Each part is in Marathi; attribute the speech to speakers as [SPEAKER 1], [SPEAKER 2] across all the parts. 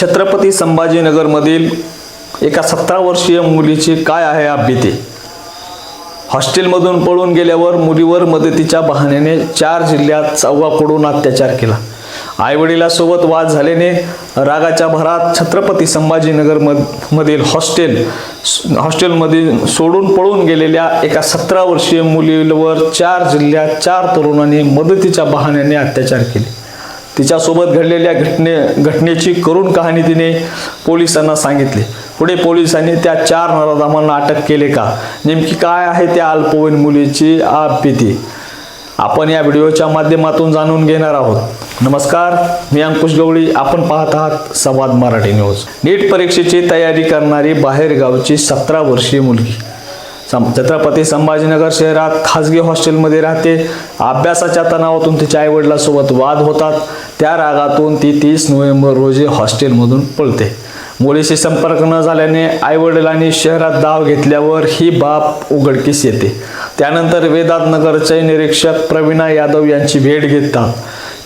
[SPEAKER 1] छत्रपती संभाजीनगरमधील एका सतरा वर्षीय मुलीची काय आहे भीती हॉस्टेलमधून पळून गेल्यावर मुलीवर मदतीच्या बहाण्याने चार जिल्ह्यात चौघाकडून अत्याचार केला. आईवडिलासोबत वाद झाल्याने रागाच्या भरात छत्रपती संभाजीनगर मध मधील हॉस्टेल हॉस्टेलमध्ये सोडून पळून गेलेल्या एका सतरा वर्षीय मुलीवर चार जिल्ह्यात चार तरुणांनी मदतीच्या बहाण्याने अत्याचार केले. तिच्यासोबत घडलेल्या घटने घटनेची करुण कहाणी तिने पोलिसांना सांगितली. पुढे पोलिसांनी त्या चार नराधामांना अटक केले का? नेमकी काय आहे त्या अल्पवयीन मुलीची आपभीती? आपण या व्हिडिओच्या माध्यमातून जाणून घेणार आहोत. नमस्कार मी अंकुश गवळी. आपण पाहत आहात संवाद मराठी न्यूज. नीट परीक्षेची तयारी करणारी बाहेरगावची सतरा वर्षीय मुलगी. सं- छत्रपती संभाजीनगर शहरात खाजगी हॉस्टेलमध्ये राहते. अभ्यासाच्या तणावातून तिच्या आईवडिलासोबत वाद होतात. त्या रागातून ती तीस नोव्हेंबर रोजी हॉस्टेलमधून पळते. मुलीशी संपर्क न झाल्याने आईवडिलांनी शहरात दाव घेतल्यावर ही बाब उघडकीस येते. त्यानंतर वेदात नगरचे निरीक्षक प्रवीणा यादव यांची भेट घेतात.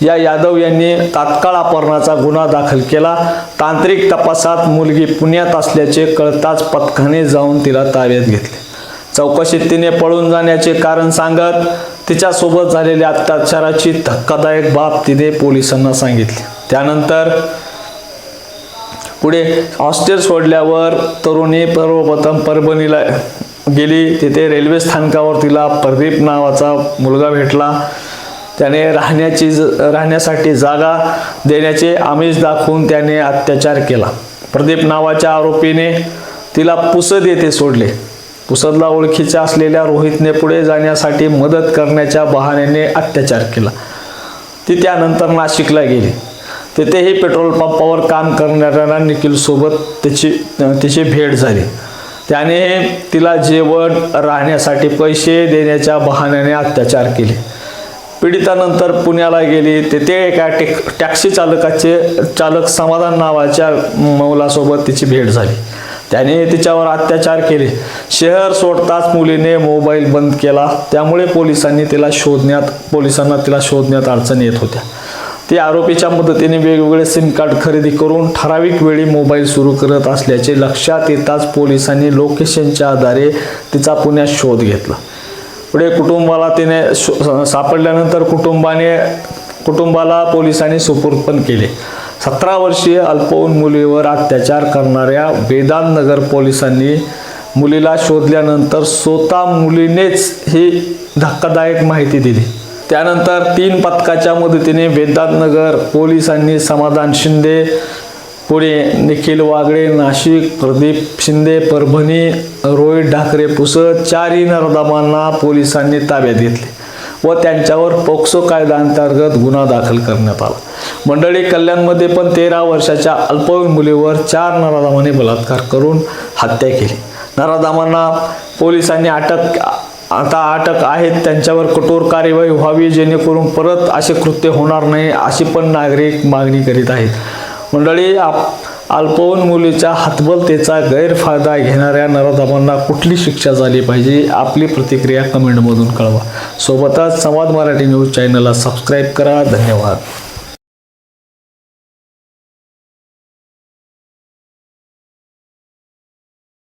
[SPEAKER 1] या यादव यांनी तात्काळ अपहरणाचा गुन्हा दाखल केला. तांत्रिक तपासात मुलगी पुण्यात असल्याचे कळताच पथकाने जाऊन तिला ताब्यात घेतले. चौकशीत तिने पळून जाण्याचे कारण सांगत तिच्यासोबत झालेल्या अत्याचाराची धक्कादायक बाब तिने पोलिसांना सांगितली. त्यानंतर पुढे हॉस्टेल सोडल्यावर तरुणी सर्वप्रथम परभणीला गेली. तिथे रेल्वे स्थानकावर तिला प्रदीप नावाचा मुलगा भेटला. त्याने राहण्याची ज- राहण्यासाठी जागा देण्याचे आमिष दाखवून त्याने अत्याचार केला. प्रदीप नावाच्या आरोपीने तिला पुसद येथे सोडले. पुसदला ओळखीच्या असलेल्या रोहितने पुढे जाण्यासाठी मदत करण्याच्या बहाण्याने अत्याचार केला. ती त्यानंतर नाशिकला गेली. तेथेही पेट्रोल पंपावर काम करणाऱ्या निखिलसोबत त्याची तिची भेट झाली. त्याने तिला जेवण राहण्यासाठी पैसे देण्याच्या बहाण्याने अत्याचार केले. पीडितानंतर पुण्याला गेली. तेथे एका टेक टॅक्सी चालकाचे चालक समाधान नावाच्या मौलासोबत तिची भेट झाली. त्याने तिच्यावर अत्याचार केले. शहर सोडताच मुलीने मोबाईल बंद केला. त्यामुळे पोलिसांनी तिला शोधण्यात पोलिसांना तिला शोधण्यात अडचण येत होत्या. ती आरोपीच्या मदतीने वेगवेगळे सिम कार्ड खरेदी करून ठराविक वेळी मोबाईल सुरू करत असल्याचे लक्षात येताच पोलिसांनी लोकेशनच्या आधारे तिचा पुण्यात शोध घेतला. पुढे कुटुंबाला तिने शो- सापडल्यानंतर कुटुंबाने कुटुंबाला पोलिसांनी सुपूर्द पण केले. सतरा वर्षीय अल्पवयीन मुलीवर अत्याचार करणाऱ्या वेदांतनगर पोलिसांनी मुलीला शोधल्यानंतर स्वतः मुलीनेच ही धक्कादायक माहिती दिली. त्यानंतर तीन पथकाच्या मदतीने वेदांतनगर पोलिसांनी समाधान शिंदे पुणे निखिल वागळे नाशिक प्रदीप शिंदे परभणी रोहित ढाकरे पुसद चारही नरदामांना पोलिसांनी ताब्यात घेतले. व त्यांच्यावर पोक्सो कायद्याअंतर्गत गुन्हा दाखल करण्यात आला. मंडळी कल्याणमध्ये पण तेरा वर्षाच्या अल्पवयीन मुलीवर चार नराधामाने बलात्कार करून हत्या केली. नराधामांना पोलिसांनी अटक आता अटक आहेत त्यांच्यावर कठोर कार्यवाही व्हावी जेणेकरून परत असे कृत्य होणार नाही अशी पण नागरिक मागणी करीत आहेत. मंडळी आप अल्पवयीन मुलीच्या हतबलतेचा गैरफायदा घेणाऱ्या नराधमांना कुठली शिक्षा झाली पाहिजे? आपली प्रतिक्रिया कमेंटमधून कळवा. सोबतच संवाद मराठी न्यूज चॅनलला सबस्क्राईब करा. धन्यवाद.